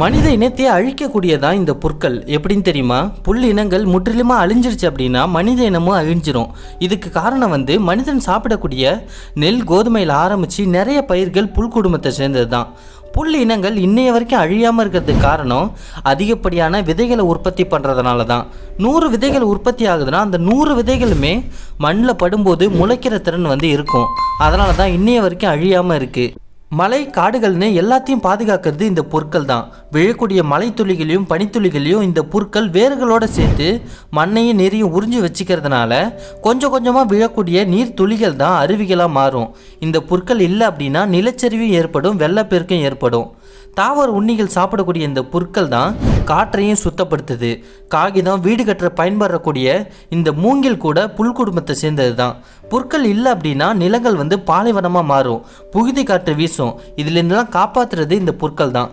மனித இனத்தையே அழிக்கக்கூடியதான் இந்த புற்கள்? எப்படின்னு தெரியுமா? புல் இனங்கள் முற்றிலுமா அழிஞ்சிருச்சு அப்படின்னா மனித இனமும் அழிஞ்சிரும். இதுக்கு காரணம் வந்து மனிதன் சாப்பிடக்கூடிய நெல் கோதுமையில் ஆரம்பித்து நிறைய பயிர்கள் புல் குடும்பத்தை சேர்ந்தது தான் புல் இனங்கள் இன்னைய வரைக்கும் அழியாமல் இருக்கிறதுக்கு காரணம் அதிகப்படியான விதைகளை உற்பத்தி பண்ணுறதுனால தான் நூறு விதைகள் உற்பத்தி ஆகுதுன்னா அந்த நூறு விதைகளுமே மண்ணில் படும்போது முளைக்கிற திறன் வந்து இருக்கும். அதனால தான் இன்னைய வரைக்கும் அழியாமல் இருக்குது மலை காடுகள்னு எல்லாத்தையும் பாதுகாக்கிறது இந்த பொருட்கள் தான் விழக்கூடிய மலை துளிகளையும் பனித்துளிகளையும் இந்த புற்கள் வேர்களோட சேர்த்து மண்ணையும் நீரையும் உறிஞ்சி வச்சுக்கிறதுனால கொஞ்சம் கொஞ்சமாக விழக்கூடிய நீர் துளிகள் தான் அருவிகளாக மாறும். இந்த புற்கள் இல்லை அப்படின்னா நிலச்சரிவும் ஏற்படும் வெள்ளப்பெருக்கும் ஏற்படும். தாவர உண்ணிகள் சாப்பிடக்கூடிய இந்த புற்கள் தான் காற்றையும் சுத்தப்படுத்துது. காகிதம் வீடு கட்டுற பயன்படக்கூடிய இந்த மூங்கில் கூட புல் குடும்பத்தை சேர்ந்தது தான். புற்கள் இல்லை அப்படின்னா நிலங்கள் வந்து பாலைவனமாக மாறும். புகுதி காற்று வீசும். இதுலேருந்துலாம் காப்பாற்றுறது இந்த புற்கள் தான்.